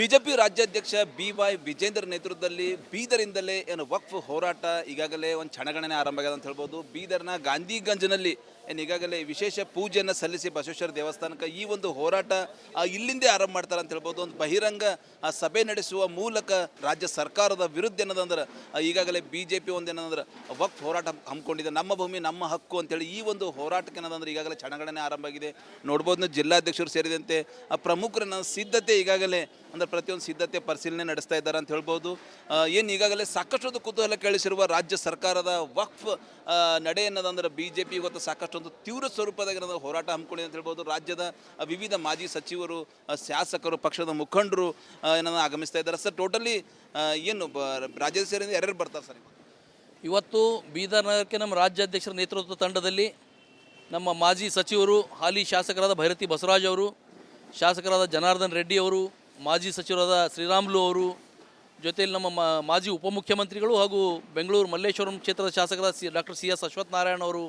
BJP ರಾಜ್ಯಾಧ್ಯಕ್ಷ B Y Vijendra ನೇತೃತ್ವದಲ್ಲಿ ಬೀದರಿಂದಲೇ ಏನು ವಕ್ಫ್ ಹೋರಾಟ ಈಗಾಗಲೇ ಒಂದು ಕ್ಷಣಗಣನೆ ಆರಂಭ ಆಗಿದೆ ಅಂತ ಹೇಳ್ಬೋದು. ಬೀದರ್ನ ಗಾಂಧಿಗಂಜ್ನಲ್ಲಿ ಈಗಾಗಲೇ ವಿಶೇಷ ಪೂಜೆಯನ್ನು ಸಲ್ಲಿಸಿ ಬಸವೇಶ್ವರ ದೇವಸ್ಥಾನಕ್ಕೆ ಈ ಒಂದು ಹೋರಾಟ ಇಲ್ಲಿಂದೇ ಆರಂಭ ಮಾಡ್ತಾರೆ ಅಂತ ಹೇಳ್ಬೋದು. ಒಂದು ಬಹಿರಂಗ ಸಭೆ ನಡೆಸುವ ಮೂಲಕ ರಾಜ್ಯ ಸರ್ಕಾರದ ವಿರುದ್ಧ ಏನದಂದ್ರೆ ಈಗಾಗಲೇ ಬಿ ಜೆ ಪಿ ಒಂದು ಏನಂದ್ರೆ ವಕ್ಫ್ ಹೋರಾಟ ಹಮ್ಮಿಕೊಂಡಿದೆ. ನಮ್ಮ ಭೂಮಿ, ನಮ್ಮ ಹಕ್ಕು ಅಂತೇಳಿ ಈ ಒಂದು ಹೋರಾಟಕ್ಕೆ ಏನದಂದ್ರೆ ಈಗಾಗಲೇ ಕ್ಷಣಗಣನೆ ಆರಂಭ ಆಗಿದೆ. ನೋಡ್ಬೋದು, ಜಿಲ್ಲಾಧ್ಯಕ್ಷರು ಸೇರಿದಂತೆ, ಆ ಪ್ರಮುಖರನ್ನ ಸಿದ್ಧತೆ ಈಗಾಗಲೇ, ಅಂದರೆ ಪ್ರತಿಯೊಂದು ಸಿದ್ಧತೆ ಪರಿಶೀಲನೆ ನಡೆಸ್ತಾ ಇದ್ದಾರೆ ಅಂತ ಹೇಳ್ಬೋದು. ಏನು ಈಗಾಗಲೇ ಸಾಕಷ್ಟು ಕುತೂಹಲ ಕೇಳಿಸಿರುವ ರಾಜ್ಯ ಸರ್ಕಾರದ ವಕ್ಫ್ ನಡೆ ಅನ್ನೋದಂದ್ರೆ ಬಿ ಜೆ ಪಿ ಇವತ್ತು ಸಾಕಷ್ಟೊಂದು ತೀವ್ರ ಸ್ವರೂಪದಾಗ ಏನಂದ್ರೆ ಹೋರಾಟ ಹಮ್ಮಿಕೊಂಡಿದೆ ಅಂತ ಹೇಳ್ಬೋದು ರಾಜ್ಯದ ವಿವಿಧ ಮಾಜಿ ಸಚಿವರು ಶಾಸಕರು, ಪಕ್ಷದ ಮುಖಂಡರು ಏನನ್ನ ಆಗಮಿಸ್ತಾ ಇದ್ದಾರೆ ಸರ್, ಟೋಟಲಿ ಏನು ರಾಜ್ಯದ ಸೇರಿದ ಯಾರ್ಯಾರು ಬರ್ತಾರೆ ಸರ್ ಇವತ್ತು? ಬೀದರ್ ನಗರಕ್ಕೆ ನಮ್ಮ ರಾಜ್ಯಾಧ್ಯಕ್ಷರ ನೇತೃತ್ವ ತಂಡದಲ್ಲಿ ನಮ್ಮ ಮಾಜಿ ಸಚಿವರು, ಹಾಲಿ ಶಾಸಕರಾದ ಭೈರತಿ ಬಸವರಾಜ್ ಅವರು, ಶಾಸಕರಾದ ಜನಾರ್ದನ್ ರೆಡ್ಡಿ ಅವರು, ಮಾಜಿ ಸಚಿವರಾದ ಶ್ರೀರಾಮ್ಲು ಅವರು, ಜೊತೆಯಲ್ಲಿ ನಮ್ಮ ಮಾಜಿ ಉಪಮುಖ್ಯಮಂತ್ರಿಗಳು ಹಾಗೂ ಬೆಂಗಳೂರು ಮಲ್ಲೇಶ್ವರಂ ಕ್ಷೇತ್ರದ ಶಾಸಕರಾದ C, doctor C S Ashwathnarayan ಅವರು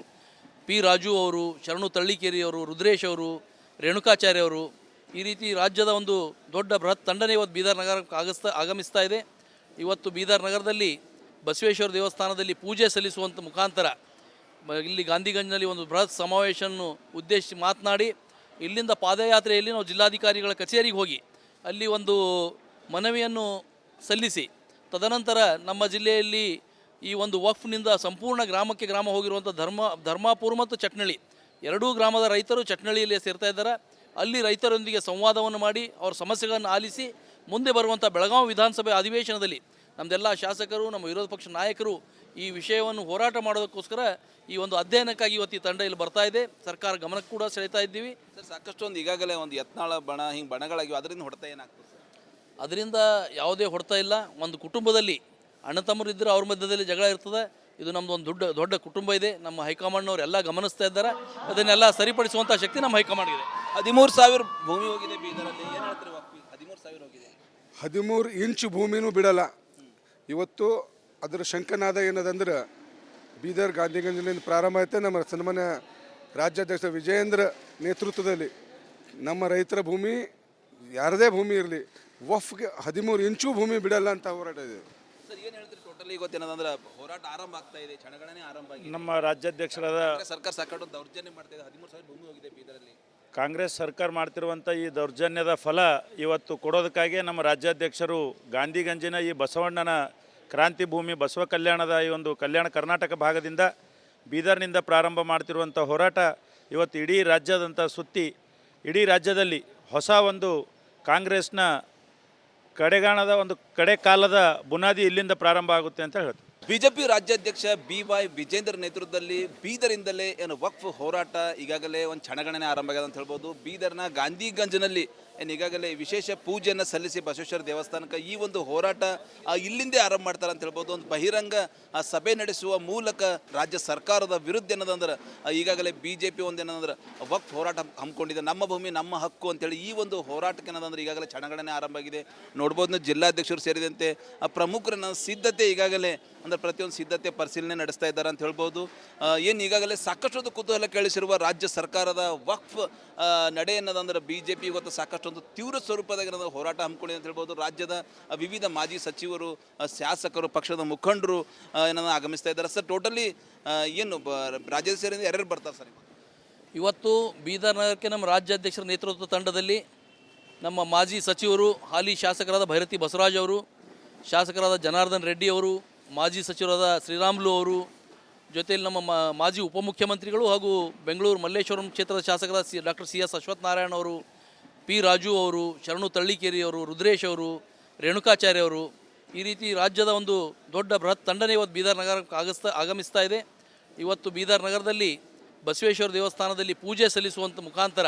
ಪಿ ರಾಜು ಅವರು, ಶರಣು ತಳ್ಳಿಕೇರಿಯವರು, ರುದ್ರೇಶ್ ಅವರು ರೇಣುಕಾಚಾರ್ಯ ಅವರು ಈ ರೀತಿ ರಾಜ್ಯದ ಒಂದು ದೊಡ್ಡ ಬೃಹತ್ ತಂಡನೇ ಇವತ್ತು ಬೀದರ್ ನಗರಕ್ಕೆ ಆಗಸ್ತಾ, ಆಗಮಿಸ್ತಾ ಇದೆ. ಇವತ್ತು ಬೀದರ್ ನಗರದಲ್ಲಿ ಬಸವೇಶ್ವರ ದೇವಸ್ಥಾನದಲ್ಲಿ ಪೂಜೆ ಸಲ್ಲಿಸುವಂಥ ಮುಖಾಂತರ ಇಲ್ಲಿ ಗಾಂಧಿಗಂಜ್ನಲ್ಲಿ ಒಂದು ಬೃಹತ್ ಸಮಾವೇಶವನ್ನು ಉದ್ದೇಶಿಸಿ ಮಾತನಾಡಿ, ಇಲ್ಲಿಂದ ಪಾದಯಾತ್ರೆಯಲ್ಲಿ ನಾವು ಜಿಲ್ಲಾಧಿಕಾರಿಗಳ ಕಚೇರಿಗೆ ಹೋಗಿ ಅಲ್ಲಿ ಒಂದು ಮನವಿಯನ್ನು ಸಲ್ಲಿಸಿ, ತದನಂತರ ನಮ್ಮ ಜಿಲ್ಲೆಯಲ್ಲಿ ಈ ಒಂದು ವಕ್ಫ್ನಿಂದ ಸಂಪೂರ್ಣ ಗ್ರಾಮಕ್ಕೆ ಗ್ರಾಮ ಹೋಗಿರುವಂಥ ಧರ್ಮ ಧರ್ಮಾಪುರ ಮತ್ತು ಚಟ್ನಳ್ಳಿ. ಎರಡೂ ಗ್ರಾಮದ ರೈತರು ಚಟ್ನಳ್ಳಿಯಲ್ಲಿ ಸೇರ್ತಾ ಇದ್ದಾರೆ. ಅಲ್ಲಿ ರೈತರೊಂದಿಗೆ ಸಂವಾದವನ್ನು ಮಾಡಿ ಅವರ ಸಮಸ್ಯೆಗಳನ್ನು ಆಲಿಸಿ ಮುಂದೆ ಬರುವಂಥ ಬೆಳಗಾವಿ ವಿಧಾನಸಭೆ ಅಧಿವೇಶನದಲ್ಲಿ ನಮ್ಮದೆಲ್ಲ ಶಾಸಕರು ನಮ್ಮ ವಿರೋಧ ಪಕ್ಷ ನಾಯಕರು ಈ ವಿಷಯವನ್ನು ಹೋರಾಟ ಮಾಡೋದಕ್ಕೋಸ್ಕರ ಈ ಒಂದು ಅಧ್ಯಯನಕ್ಕಾಗಿ ಇವತ್ತು ಈ ತಂಡ ಇಲ್ಲಿ ಬರ್ತಾ ಇದೆ. ಸರ್ಕಾರ ಗಮನಕ್ಕೆ ಕೂಡ ಸೆಳೆತಾ ಇದ್ದೀವಿ. ಸರ್ ಸಾಕಷ್ಟು ಒಂದು ಈಗಾಗಲೇ ಒಂದು ಯತ್ನಾಳ ಬಣ ಹಿಂಗೆ ಬಣಗಳಾಗಿವೆ. ಅದರಿಂದ ಹೊಡೆತ ಏನಾಗ್ತದೆ ಅದರಿಂದ ಯಾವುದೇ ಹೊಡ್ತಾ ಇಲ್ಲ. ಒಂದು ಕುಟುಂಬದಲ್ಲಿ ಅಣ್ಣ ಇದ್ದರೆ ಅವ್ರ ಮಧ್ಯದಲ್ಲಿ ಜಗಳ ಇರ್ತದೆ. ಇದು ನಮ್ಮದು ಒಂದು ದೊಡ್ಡ ದೊಡ್ಡ ಕುಟುಂಬ ಇದೆ. ನಮ್ಮ ಹೈಕಮಾಂಡ್ನವ್ರು ಎಲ್ಲ ಗಮನಿಸ್ತಾ ಇದ್ದಾರೆ. ಅದನ್ನೆಲ್ಲ ಸರಿಪಡಿಸುವಂಥ ಶಕ್ತಿ ನಮ್ಮ ಹೈಕಮಾಂಡ್ ಇದೆ ಹದಿಮೂರು ಸಾವಿರ ಭೂಮಿ ಹೋಗಿದೆ ಬೀದರಲ್ಲಿ ಹದಿಮೂರು ಸಾವಿರ ಹೋಗಿದೆ. ಹದಿಮೂರು ಇಂಚ್ ಭೂಮಿನೂ ಬಿಡಲ್ಲ. ಇವತ್ತು ಅದರ ಶಂಕನಾದ ಏನದಂದ್ರೆ ಬೀದರ್ ಗಾಂಧಿಗಂಜ್ನಲ್ಲಿ ಪ್ರಾರಂಭ ಆಯ್ತು. ನಮ್ಮ ಸನ್ಮಾನ್ಯ ರಾಜ್ಯಾಧ್ಯಕ್ಷ ವಿಜಯೇಂದ್ರ ನೇತೃತ್ವದಲ್ಲಿ ನಮ್ಮ ರೈತರ ಭೂಮಿ ಯಾರದೇ ಭೂಮಿ ಇರಲಿ ವಫ್ಗೆ ಹದಿಮೂರು ಇಂಚು ಭೂಮಿ ಬಿಡಲ್ಲ ಅಂತ ಹೋರಾಟ ಇದೆ. ಟೋಟಲಿ ಇವತ್ತೇನದಂದ್ರೆ ಹೋರಾಟ ಆರಂಭ ಆಗ್ತಾ ಇದೆ ಕ್ಷಣಗಳನ್ನೇ ಆರಂಭ ಆಗಿದೆ. ನಮ್ಮ ರಾಜ್ಯಾಧ್ಯಕ್ಷರಾದ ಸರ್ಕಾರ ಸಾಕಷ್ಟು ದೌರ್ಜನ್ಯ ಮಾಡ್ತಾ ಇದೆ ಹದಿಮೂರು ಸಾವಿರ ಭೂಮಿ ಹೋಗಿದೆ ಬೀದರಲ್ಲಿ ಕಾಂಗ್ರೆಸ್ ಸರ್ಕಾರ ಮಾಡ್ತಿರುವಂಥ ಈ ದೌರ್ಜನ್ಯದ ಫಲ ಇವತ್ತು ಕೊಡೋದಕ್ಕಾಗಿ ನಮ್ಮ ರಾಜ್ಯಾಧ್ಯಕ್ಷರು ಗಾಂಧಿಗಂಜಿನ ಈ ಬಸವಣ್ಣನ ಕ್ರಾಂತಿ ಭೂಮಿ ಬಸವ ಕಲ್ಯಾಣದ ಈ ಒಂದು ಕಲ್ಯಾಣ ಕರ್ನಾಟಕ ಭಾಗದಿಂದ ಬೀದರ್ನಿಂದ ಪ್ರಾರಂಭ ಮಾಡ್ತಿರುವಂಥ ಹೋರಾಟ ಇವತ್ತು ಇಡೀ ರಾಜ್ಯದಂಥ ಸುತ್ತಿ ಇಡೀ ರಾಜ್ಯದಲ್ಲಿ ಹೊಸ ಒಂದು ಕಾಂಗ್ರೆಸ್ನ ಕಡೆಗಾಣದ ಒಂದು ಕಡೆ ಕಾಲದ ಬುನಾದಿ ಇಲ್ಲಿಂದ ಪ್ರಾರಂಭ ಆಗುತ್ತೆ ಅಂತ ಹೇಳುತ್ತೆ ಬಿಜೆಪಿ ರಾಜ್ಯಾಧ್ಯಕ್ಷ ಬಿ ವೈ ವಿಜೇಂದ್ರ ನೇತೃತ್ವದಲ್ಲಿ ಬೀದರಿಂದಲೇ ಏನು ವಕ್ಫ್ ಹೋರಾಟ ಈಗಾಗಲೇ ಒಂದು ಕ್ಷಣಗಣನೆ ಆರಂಭ ಆಗಿದೆ ಅಂತ ಹೇಳ್ಬೋದು. ಬೀದರ್ನ ಗಾಂಧಿಗಂಜ್ನಲ್ಲಿ ಈಗಾಗಲೇ ವಿಶೇಷ ಪೂಜೆಯನ್ನು ಸಲ್ಲಿಸಿ ಬಸವೇಶ್ವರ ದೇವಸ್ಥಾನಕ್ಕೆ ಈ ಒಂದು ಹೋರಾಟ ಇಲ್ಲಿಂದೇ ಆರಂಭ ಮಾಡ್ತಾರೆ ಅಂತ ಹೇಳ್ಬೋದು. ಒಂದು ಬಹಿರಂಗ ಸಭೆ ನಡೆಸುವ ಮೂಲಕ ರಾಜ್ಯ ಸರ್ಕಾರದ ವಿರುದ್ಧ ಏನದಂದ್ರೆ ಈಗಾಗಲೇ ಬಿ ಜೆ ಪಿ ಒಂದು ಏನಂದ್ರೆ ವಕ್ಫ್ ಹೋರಾಟ ಹಮ್ಮಿಕೊಂಡಿದೆ. ನಮ್ಮ ಭೂಮಿ, ನಮ್ಮ ಹಕ್ಕು ಅಂತೇಳಿ ಈ ಒಂದು ಹೋರಾಟಕ್ಕೆ ಏನದಂದ್ರೆ ಈಗಾಗಲೇ ಕ್ಷಣಗಣನೆ ಆರಂಭ ಆಗಿದೆ. ನೋಡ್ಬೋದು ಜಿಲ್ಲಾಧ್ಯಕ್ಷರು ಸೇರಿದಂತೆ ಪ್ರಮುಖರನ್ನ ಸಿದ್ಧತೆ ಈಗಾಗಲೇ ಅಂದ್ರೆ ಪ್ರತಿಯೊಂದು ಸಿದ್ಧತೆ ಪರಿಶೀಲನೆ ನಡೆಸ್ತಾ ಇದ್ದಾರೆ ಅಂತ ಹೇಳ್ಬೋದು. ಏನು ಈಗಾಗಲೇ ಸಾಕಷ್ಟೊಂದು ಕುತೂಹಲ ಕೇಳಿಸಿರುವ ರಾಜ್ಯ ಸರ್ಕಾರದ ವಕ್ಫ್ ನಡೆ ಅನ್ನೋದಂದ್ರೆ ಬಿ ಜೆ ಪಿ ಇವತ್ತು ಸಾಕಷ್ಟೊಂದು ತೀವ್ರ ಸ್ವರೂಪದಾಗ ಹೋರಾಟ ಹಮ್ಮಿಕೊಂಡಿದೆ ಅಂತ ಹೇಳ್ಬೋದು. ರಾಜ್ಯದ ವಿವಿಧ ಮಾಜಿ ಸಚಿವರು ಶಾಸಕರು, ಪಕ್ಷದ ಮುಖಂಡರು ಏನನ್ನ ಆಗಮಿಸ್ತಾ ಇದ್ದಾರೆ. ಸರ್, ಟೋಟಲಿ ಏನು ರಾಜ್ಯದ ಸೇರಿದ ಯಾರ್ಯಾರು ಬರ್ತಾರೆ ಸರ್? ಇವತ್ತು ಬೀದರ್ ನಗರಕ್ಕೆ ನಮ್ಮ ರಾಜ್ಯಾಧ್ಯಕ್ಷರ ನೇತೃತ್ವ ತಂಡದಲ್ಲಿ ನಮ್ಮ ಮಾಜಿ ಸಚಿವರು, ಹಾಲಿ ಶಾಸಕರಾದ ಭೈರತಿ ಬಸವರಾಜ್ ಅವರು, ಶಾಸಕರಾದ ಜನಾರ್ದನ್ ರೆಡ್ಡಿ ಅವರು ಮಾಜಿ ಸಚಿವರಾದ ಶ್ರೀರಾಮುಲು ಅವರು, ಜೊತೆಯಲ್ಲಿ ನಮ್ಮ ಮಾಜಿ ಉಪಮುಖ್ಯಮಂತ್ರಿಗಳು ಹಾಗೂ ಬೆಂಗಳೂರು ಮಲ್ಲೇಶ್ವರಂ ಕ್ಷೇತ್ರದ ಶಾಸಕರಾದ C, doctor C S Ashwathnarayan ಅವರು, ಪಿ ರಾಜು ಅವರು, ಶರಣು ತಳ್ಳಿಕೇರಿ ಅವರು, ರುದ್ರೇಶ್ ಅವರು, ರೇಣುಕಾಚಾರ್ಯ ಅವರು, ಈ ರೀತಿ ರಾಜ್ಯದ ಒಂದು ದೊಡ್ಡ ಬೃಹತ್ ತಂಡನೇ ಇವತ್ತು ಬೀದರ್ ನಗರಕ್ಕೆ ಆಗಸ್ತಾ, ಆಗಮಿಸ್ತಾ ಇದೆ. ಇವತ್ತು ಬೀದರ್ ನಗರದಲ್ಲಿ ಬಸವೇಶ್ವರ ದೇವಸ್ಥಾನದಲ್ಲಿ ಪೂಜೆ ಸಲ್ಲಿಸುವಂಥ ಮುಖಾಂತರ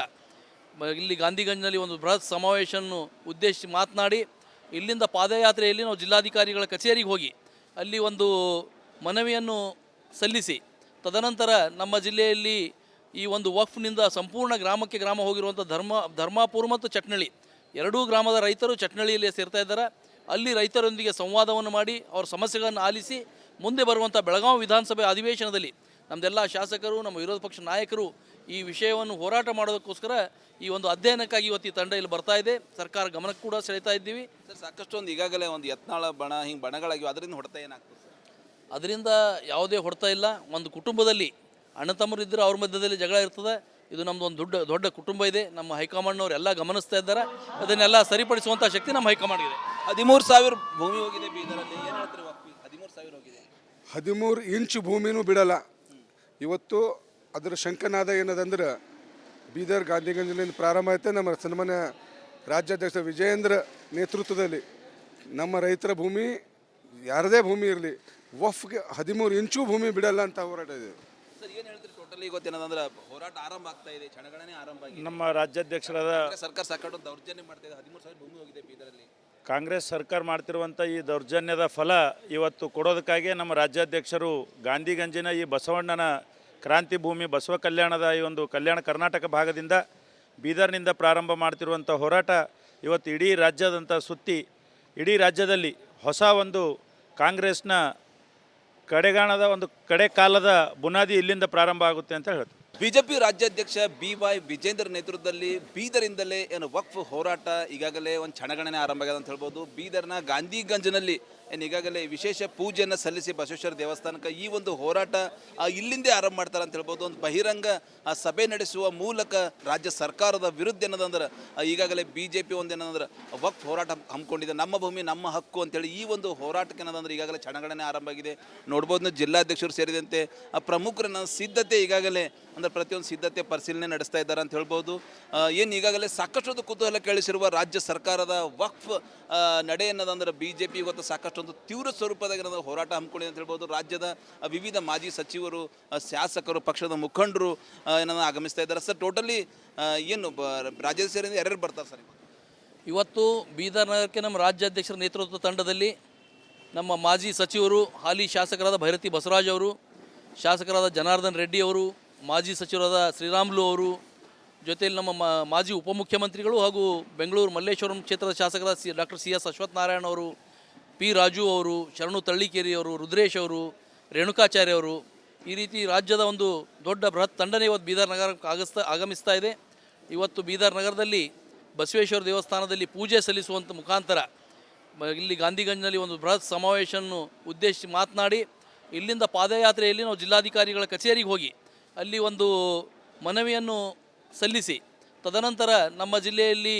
ಇಲ್ಲಿ ಗಾಂಧಿಗಂಜ್ನಲ್ಲಿ ಒಂದು ಬೃಹತ್ ಸಮಾವೇಶವನ್ನು ಉದ್ದೇಶಿಸಿ ಮಾತನಾಡಿ, ಇಲ್ಲಿಂದ ಪಾದಯಾತ್ರೆಯಲ್ಲಿ ನಾವು ಜಿಲ್ಲಾಧಿಕಾರಿಗಳ ಕಚೇರಿಗೆ ಹೋಗಿ ಅಲ್ಲಿ ಒಂದು ಮನವಿಯನ್ನು ಸಲ್ಲಿಸಿ. ತದನಂತರ ನಮ್ಮ ಜಿಲ್ಲೆಯಲ್ಲಿ ಈ ಒಂದು ವಕ್ಫ್ನಿಂದ ಸಂಪೂರ್ಣ ಗ್ರಾಮಕ್ಕೆ ಗ್ರಾಮ ಹೋಗಿರುವಂಥ ಧರ್ಮ, ಧರ್ಮಾಪುರ ಮತ್ತು ಚಟ್ನಳ್ಳಿ. ಎರಡೂ ಗ್ರಾಮದ ರೈತರು ಚಟ್ನಳ್ಳಿಯಲ್ಲಿ ಸೇರ್ತಾ ಇದ್ದಾರೆ. ಅಲ್ಲಿ ರೈತರೊಂದಿಗೆ ಸಂವಾದವನ್ನು ಮಾಡಿ ಅವರ ಸಮಸ್ಯೆಗಳನ್ನು ಆಲಿಸಿ ಮುಂದೆ ಬರುವಂಥ ಬೆಳಗಾವಿ ವಿಧಾನಸಭೆ ಅಧಿವೇಶನದಲ್ಲಿ ನಮ್ಮದೆಲ್ಲ ಶಾಸಕರು, ನಮ್ಮ ವಿರೋಧ ಪಕ್ಷ ನಾಯಕರು ಈ ವಿಷಯವನ್ನು ಹೋರಾಟ ಮಾಡೋದಕ್ಕೋಸ್ಕರ ಈ ಒಂದು ಅಧ್ಯಯನಕ್ಕಾಗಿ ಇವತ್ತು ಈ ತಂಡ ಇಲ್ಲಿ ಬರ್ತಾ ಇದೆ. ಸರ್ಕಾರ ಗಮನಕ್ಕೆ ಕೂಡ ಸೆಳೀತಾ ಇದ್ದೀವಿ. ಸರ್ ಸಾಕಷ್ಟು ಒಂದು ಈಗಾಗಲೇ ಒಂದು ಯತ್ನಾಳ ಬಣ ಹಿಂಗೆ ಬಣಗಳಾಗಿವೆ. ಅದರಿಂದ ಹೊಡೆತ ಏನಾಗ್ತದೆ ಸರ್? ಅದರಿಂದ ಯಾವುದೇ ಹೊಡೆತ ಇಲ್ಲ. ಒಂದು ಕುಟುಂಬದಲ್ಲಿ ಅಣ್ಣ ತಮ್ಮರು ಇದ್ದರೆ ಅವ್ರ ಮಧ್ಯದಲ್ಲಿ ಜಗಳ ಇರ್ತದೆ. ಇದು ನಮ್ಮದು ಒಂದು ದೊಡ್ಡ ದೊಡ್ಡ ಕುಟುಂಬ ಇದೆ. ನಮ್ಮ ಹೈಕಮಾಂಡ್ನವ್ರು ಎಲ್ಲ ಗಮನಿಸ್ತಾ ಇದ್ದಾರೆ. ಅದನ್ನೆಲ್ಲ ಸರಿಪಡಿಸುವಂಥ ಶಕ್ತಿ ನಮ್ಮ ಹೈಕಮಾಂಡ್ ಇದೆ ಹದಿಮೂರು ಸಾವಿರ ಭೂಮಿ ಹೋಗಿದೆ ಬೀದರಲ್ಲಿ ಏನು ಹೇಳ್ತೀರಿ ಹದಿಮೂರು ಸಾವಿರ ಹೋಗಿದೆ. ಹದಿಮೂರು ಇಂಚು ಭೂಮಿನೂ ಬಿಡಲ್ಲ. ಇವತ್ತು ಅದರ ಶಂಕನಾದ ಏನದಂದ್ರೆ ಬೀದರ್ ಗಾಂಧಿಗಂಜಲ್ಲಿ ಪ್ರಾರಂಭ ಆಯಿತು. ನಮ್ಮ ಸನ್ಮಾನ್ಯ ರಾಜ್ಯಾಧ್ಯಕ್ಷ ವಿಜಯೇಂದ್ರ ನೇತೃತ್ವದಲ್ಲಿ ನಮ್ಮ ರೈತರ ಭೂಮಿ ಯಾರದೇ ಭೂಮಿ ಇರಲಿ ವಫ್ಗೆ ಹದಿಮೂರು ಇಂಚು ಭೂಮಿ ಬಿಡಲ್ಲ ಅಂತ ಹೋರಾಟ ಇದೆ. ಸರ್ ಏನು ಹೇಳ್ತೀರಿ? ಟೋಟಲಿ ಇವತ್ತೇನಂದ್ರೆ ಹೋರಾಟ ಆರಂಭ ಆಗ್ತಾ ಇದೆ ಆರಂಭ ಆಗಿದೆ. ನಮ್ಮ ರಾಜ್ಯಾಧ್ಯಕ್ಷರಾದ ಸರ್ಕಾರ ಸಾಕಷ್ಟು ದೌರ್ಜನ್ಯ ಮಾಡ್ತಾ ಇದೆ ಹದಿಮೂರು ಸಾವಿರ ಭೂಮಿ ಹೋಗಿದೆ ಬೀದರಲ್ಲಿ. ಕಾಂಗ್ರೆಸ್ ಸರ್ಕಾರ ಮಾಡ್ತಿರುವಂಥ ಈ ದೌರ್ಜನ್ಯದ ಫಲ ಇವತ್ತು ಕೊಡೋದಕ್ಕಾಗಿ ನಮ್ಮ ರಾಜ್ಯಾಧ್ಯಕ್ಷರು ಗಾಂಧಿಗಂಜಿನ ಈ ಬಸವಣ್ಣನ ಕ್ರಾಂತಿ ಭೂಮಿ ಬಸವ ಕಲ್ಯಾಣದ ಈ ಒಂದು ಕಲ್ಯಾಣ ಕರ್ನಾಟಕ ಭಾಗದಿಂದ ಬೀದರ್ನಿಂದ ಪ್ರಾರಂಭ ಮಾಡ್ತಿರುವಂಥ ಹೋರಾಟ ಇವತ್ತು ಇಡೀ ರಾಜ್ಯದಂಥ ಸುತ್ತಿ, ಇಡೀ ರಾಜ್ಯದಲ್ಲಿ ಹೊಸ ಒಂದು ಕಾಂಗ್ರೆಸ್ನ ಕಡೆಗಾಣದ ಒಂದು ಕಡೆ ಕಾಲದ ಬುನಾದಿ ಇಲ್ಲಿಂದ ಪ್ರಾರಂಭ ಆಗುತ್ತೆ ಅಂತ ಹೇಳ್ತಾರೆ ಬಿಜೆಪಿ ರಾಜ್ಯಾಧ್ಯಕ್ಷ ಬಿ ವೈ ವಿಜೇಂದ್ರ ನೇತೃತ್ವದಲ್ಲಿ ಬೀದರಿಂದಲೇ ಏನು ವಕ್ಫ್ ಹೋರಾಟ ಈಗಾಗಲೇ ಒಂದು ಕ್ಷಣಗಣನೆ ಆರಂಭ ಆಗಿದೆ ಅಂತ ಹೇಳ್ಬೋದು. ಬೀದರ್ನ ಗಾಂಧಿಗಂಜ್ನಲ್ಲಿ ಈಗಾಗಲೇ ವಿಶೇಷ ಪೂಜೆಯನ್ನು ಸಲ್ಲಿಸಿ ಬಸವೇಶ್ವರ ದೇವಸ್ಥಾನಕ್ಕೆ ಈ ಒಂದು ಹೋರಾಟ ಇಲ್ಲಿಂದೇ ಆರಂಭ ಮಾಡ್ತಾರೆ ಅಂತ ಹೇಳ್ಬೋದು. ಒಂದು ಬಹಿರಂಗ ಸಭೆ ನಡೆಸುವ ಮೂಲಕ ರಾಜ್ಯ ಸರ್ಕಾರದ ವಿರುದ್ಧ ಏನದಂದ್ರೆ ಈಗಾಗಲೇ ಬಿ ಜೆ ಪಿ ಒಂದು ಏನಂದ್ರೆ ವಕ್ಫ್ ಹೋರಾಟ ಹಮ್ಮಿಕೊಂಡಿದೆ. ನಮ್ಮ ಭೂಮಿ, ನಮ್ಮ ಹಕ್ಕು ಅಂತೇಳಿ ಈ ಒಂದು ಹೋರಾಟಕ್ಕೆ ಏನದಂದ್ರೆ ಈಗಾಗಲೇ ಕ್ಷಣಗಣನೆ ಆರಂಭ ಆಗಿದೆ. ನೋಡ್ಬೋದು, ಜಿಲ್ಲಾಧ್ಯಕ್ಷರು ಸೇರಿದಂತೆ, ಆ ಪ್ರಮುಖರನ್ನ ಸಿದ್ಧತೆ ಈಗಾಗಲೇ, ಅಂದರೆ ಪ್ರತಿಯೊಂದು ಸಿದ್ಧತೆ ಪರಿಶೀಲನೆ ನಡೆಸ್ತಾ ಇದ್ದಾರೆ ಅಂತ ಹೇಳ್ಬೋದು. ಏನು ಈಗಾಗಲೇ ಸಾಕಷ್ಟು ಕುತೂಹಲ ಕೇಳಿಸಿರುವ ರಾಜ್ಯ ಸರ್ಕಾರದ ವಕ್ಫ್ ನಡೆ ಅನ್ನೋದಂದ್ರೆ ಬಿ ಜೆ ಪಿ ಇವತ್ತು ಸಾಕಷ್ಟೊಂದು ತೀವ್ರ ಸ್ವರೂಪದಾಗ ಹೋರಾಟ ಹಮ್ಮಿಕೊಂಡಿದೆ ಅಂತ ಹೇಳ್ಬೋದು ರಾಜ್ಯದ ವಿವಿಧ ಮಾಜಿ ಸಚಿವರು ಶಾಸಕರು, ಪಕ್ಷದ ಮುಖಂಡರು ಏನನ್ನು ಆಗಮಿಸ್ತಾ ಇದ್ದಾರೆ ಸರ್, ಟೋಟಲಿ ಏನು ರಾಜ್ಯದ ಸೇರಿದ ಯಾರ್ಯಾರು ಬರ್ತಾರೆ ಸರ್ ಇವತ್ತು? ಬೀದರ್ ನಗರಕ್ಕೆ ನಮ್ಮ ರಾಜ್ಯಾಧ್ಯಕ್ಷರ ನೇತೃತ್ವ ತಂಡದಲ್ಲಿ ನಮ್ಮ ಮಾಜಿ ಸಚಿವರು, ಹಾಲಿ ಶಾಸಕರಾದ ಭೈರತಿ ಬಸವರಾಜ್ ಅವರು, ಶಾಸಕರಾದ ಜನಾರ್ದನ್ ರೆಡ್ಡಿ ಅವರು, ಮಾಜಿ ಸಚಿವರಾದ ಶ್ರೀರಾಮ್ಲು ಅವರು, ಜೊತೆಯಲ್ಲಿ ನಮ್ಮ ಮಾಜಿ ಉಪಮುಖ್ಯಮಂತ್ರಿಗಳು ಹಾಗೂ ಬೆಂಗಳೂರು ಮಲ್ಲೇಶ್ವರಂ ಕ್ಷೇತ್ರದ ಶಾಸಕರಾದ C, doctor C S Ashwathnarayan ಅವರು ಪಿ ರಾಜು ಅವರು, ಶರಣು ತಳ್ಳಿಕೇರಿಯವರು, ರುದ್ರೇಶ್ ಅವರು, ರೇಣುಕಾಚಾರ್ಯ ಅವರು, ಈ ರೀತಿ ರಾಜ್ಯದ ಒಂದು ದೊಡ್ಡ ಬೃಹತ್ ತಂಡನೇ ಇವತ್ತು ಬೀದರ್ ನಗರಕ್ಕೆ ಆಗಸ್ತಾ, ಆಗಮಿಸ್ತಾ ಇದೆ. ಇವತ್ತು ಬೀದರ್ ನಗರದಲ್ಲಿ ಬಸವೇಶ್ವರ ದೇವಸ್ಥಾನದಲ್ಲಿ ಪೂಜೆ ಸಲ್ಲಿಸುವಂಥ ಮುಖಾಂತರ ಇಲ್ಲಿ ಗಾಂಧಿಗಂಜ್ನಲ್ಲಿ ಒಂದು ಬೃಹತ್ ಸಮಾವೇಶವನ್ನು ಉದ್ದೇಶಿಸಿ ಮಾತನಾಡಿ, ಇಲ್ಲಿಂದ ಪಾದಯಾತ್ರೆಯಲ್ಲಿ ನಾವು ಜಿಲ್ಲಾಧಿಕಾರಿಗಳ ಕಚೇರಿಗೆ ಹೋಗಿ, ಅಲ್ಲಿ ಒಂದು ಮನವಿಯನ್ನು ಸಲ್ಲಿಸಿ, ತದನಂತರ ನಮ್ಮ ಜಿಲ್ಲೆಯಲ್ಲಿ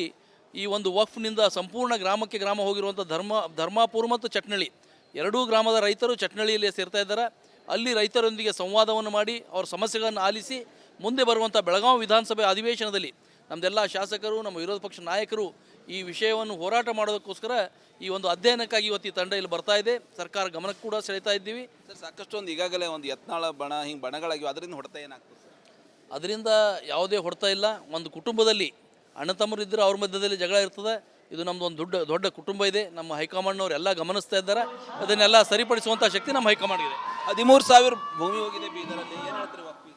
ಈ ಒಂದು ವಕ್ಫ್ನಿಂದ ಸಂಪೂರ್ಣ ಗ್ರಾಮಕ್ಕೆ ಗ್ರಾಮ ಹೋಗಿರುವಂಥ ಧರ್ಮ ಧರ್ಮಾಪುರ ಮತ್ತು ಚಟ್ನಳ್ಳಿ. ಎರಡೂ ಗ್ರಾಮದ ರೈತರು ಚಟ್ನಳ್ಳಿಯಲ್ಲಿ ಸೇರ್ತಾ ಇದ್ದಾರೆ. ಅಲ್ಲಿ ರೈತರೊಂದಿಗೆ ಸಂವಾದವನ್ನು ಮಾಡಿ ಅವರ ಸಮಸ್ಯೆಗಳನ್ನು ಆಲಿಸಿ ಮುಂದೆ ಬರುವಂಥ ಬೆಳಗಾವಿ ವಿಧಾನಸಭೆ ಅಧಿವೇಶನದಲ್ಲಿ ನಮ್ಮದೆಲ್ಲ ಶಾಸಕರು ನಮ್ಮ ವಿರೋಧ ಪಕ್ಷ ನಾಯಕರು ಈ ವಿಷಯವನ್ನು ಹೋರಾಟ ಮಾಡೋದಕ್ಕೋಸ್ಕರ ಈ ಒಂದು ಅಧ್ಯಯನಕ್ಕಾಗಿ ಇವತ್ತು ಈ ತಂಡ ಇಲ್ಲಿ ಬರ್ತಾ ಇದೆ. ಸರ್ಕಾರ ಗಮನಕ್ಕೆ ಕೂಡ ಸೆಳೆತಾ ಇದ್ದೀವಿ. ಸರ್ ಸಾಕಷ್ಟು ಒಂದು ಈಗಾಗಲೇ ಒಂದು ಯತ್ನಾಳ ಬಣ ಹಿಂಗೆ ಬಣಗಳಾಗಿವೆ. ಅದರಿಂದ ಹೊಡೆತ ಏನಾಗ್ತದೆ ಅದರಿಂದ ಯಾವುದೇ ಹೊಡ್ತಾ ಇಲ್ಲ. ಒಂದು ಕುಟುಂಬದಲ್ಲಿ ಅಣ್ಣ ಇದ್ದರೆ ಅವ್ರ ಮಧ್ಯದಲ್ಲಿ ಜಗಳ ಇರ್ತದೆ. ಇದು ನಮ್ಮದು ಒಂದು ದೊಡ್ಡ ದೊಡ್ಡ ಕುಟುಂಬ ಇದೆ. ನಮ್ಮ ಹೈಕಮಾಂಡ್ನವ್ರು ಎಲ್ಲ ಗಮನಿಸ್ತಾ ಇದ್ದಾರೆ. ಅದನ್ನೆಲ್ಲ ಸರಿಪಡಿಸುವಂಥ ಶಕ್ತಿ ನಮ್ಮ ಹೈಕಮಾಂಡ್ ಇದೆ ಹದಿಮೂರು ಸಾವಿರ ಭೂಮಿ ಹೋಗಿದೆ ಬೀದರಲ್ಲಿ ಏನು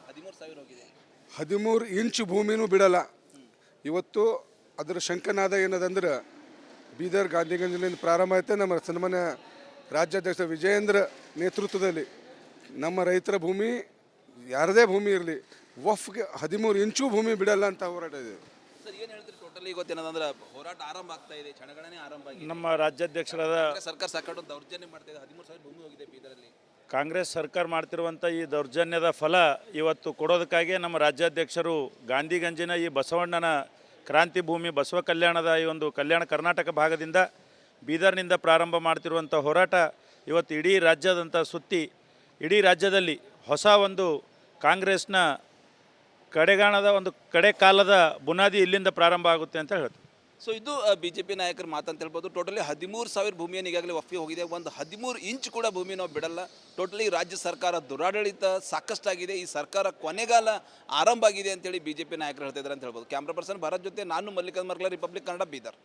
ಹದಿಮೂರು ಸಾವಿರ ಹೋಗಿದೆ. ಹದಿಮೂರು ಇಂಚು ಭೂಮಿನೂ ಬಿಡಲ್ಲ. ಇವತ್ತು ಅದರ ಶಂಕನಾದ ಏನದಂದ್ರೆ ಬೀದರ್ ಗಾಂಧಿಗಂಜಲ್ಲಿ ಪ್ರಾರಂಭ ಆಯ್ತು. ನಮ್ಮ ಸನ್ಮಾನ್ಯ ರಾಜ್ಯಾಧ್ಯಕ್ಷ ವಿಜಯೇಂದ್ರ ನೇತೃತ್ವದಲ್ಲಿ ನಮ್ಮ ರೈತರ ಭೂಮಿ ಯಾರದೇ ಭೂಮಿ ಇರಲಿ, ವಫ್ಗೆ ಹದಿಮೂರು ಇಂಚು ಭೂಮಿ ಬಿಡಲ್ಲ ಅಂತ ಹೋರಾಟ ಇದೆ. ಸರ್ ಏನು ಹೇಳ್ತೀರಿ? ಟೋಟಲಿ ಗೊತ್ತೇನಂದ್ರೆ ಹೋರಾಟ ಆರಂಭ ಆಗ್ತಾ ಇದೆ ಚಣಗಣನೆ ಆರಂಭ ಆಗಿದೆ. ನಮ್ಮ ರಾಜ್ಯಾಧ್ಯಕ್ಷರಾದ ಸರ್ಕಾರ ಸಾಕಷ್ಟು ದೌರ್ಜನ್ಯ ಮಾಡ್ತಾ ಇದೆ ಹದಿಮೂರು ಸಾವಿರ ಭೂಮಿ ಹೋಗಿದೆ ಬೀದರಲ್ಲಿ ಕಾಂಗ್ರೆಸ್ ಸರ್ಕಾರ ಮಾಡ್ತಿರುವಂಥ ಈ ದೌರ್ಜನ್ಯದ ಫಲ ಇವತ್ತು ಕೊಡೋದಕ್ಕಾಗಿ ನಮ್ಮ ರಾಜ್ಯಾಧ್ಯಕ್ಷರು ಗಾಂಧಿಗಂಜಿನ ಈ ಬಸವಣ್ಣನ ಕ್ರಾಂತಿ ಭೂಮಿ ಬಸವ ಕಲ್ಯಾಣದ ಈ ಒಂದು ಕಲ್ಯಾಣ ಕರ್ನಾಟಕ ಭಾಗದಿಂದ ಬೀದರ್ನಿಂದ ಪ್ರಾರಂಭ ಮಾಡ್ತಿರುವಂಥ ಹೋರಾಟ ಇವತ್ತು ಇಡೀ ರಾಜ್ಯದಂಥ ಸುತ್ತಿ ಇಡೀ ರಾಜ್ಯದಲ್ಲಿ ಹೊಸ ಒಂದು ಕಾಂಗ್ರೆಸ್ನ ಕಡೆಗಾಣದ ಒಂದು ಕಡೆ ಕಾಲದ ಬುನಾದಿ ಇಲ್ಲಿಂದ ಪ್ರಾರಂಭ ಆಗುತ್ತೆ ಅಂತ ಹೇಳ್ತೀವಿ ಸೊ ಇದು ಬಿ ಜೆ ಪಿ ನಾಯಕರ ಮಾತಂತ ಹೇಳ್ಬೋದು. ಟೋಟಲಿ ಹದಿಮೂರು ಸಾವಿರ ಭೂಮಿಯನ್ನು ಈಗಾಗಲೇ ಒಪ್ಪಿ ಹೋಗಿದೆ. ಒಂದು ಹದಿಮೂರು ಇಂಚ್ ಕೂಡ ಭೂಮಿ ನಾವು ಬಿಡಲ್ಲ. ಟೋಟಲಿ ರಾಜ್ಯ ಸರ್ಕಾರ ದುರಾಡಳಿತ ಸಾಕಷ್ಟಾಗಿದೆ. ಈ ಸರ್ಕಾರ ಕೊನೆಗಾಲ ಆರಂಭ ಆಗಿದೆ ಅಂತೇಳಿ ಬಿ ಜೆ ಪಿ ನಾಯಕರು ಹೇಳ್ತಿದ್ದಾರೆ ಅಂತ ಹೇಳ್ಬೋದು. ಕ್ಯಾಮ್ರಾ ಪರ್ಸನ್ ಭಾರತ್ ಜೊತೆ ನಾನು ಮಲ್ಲಿಕಾರ್ಜುನ್ ಮರ್ಗಲ ರಿಪಬ್ಲಿಕ್ ಕನ್ನಡ ಬೀದರ್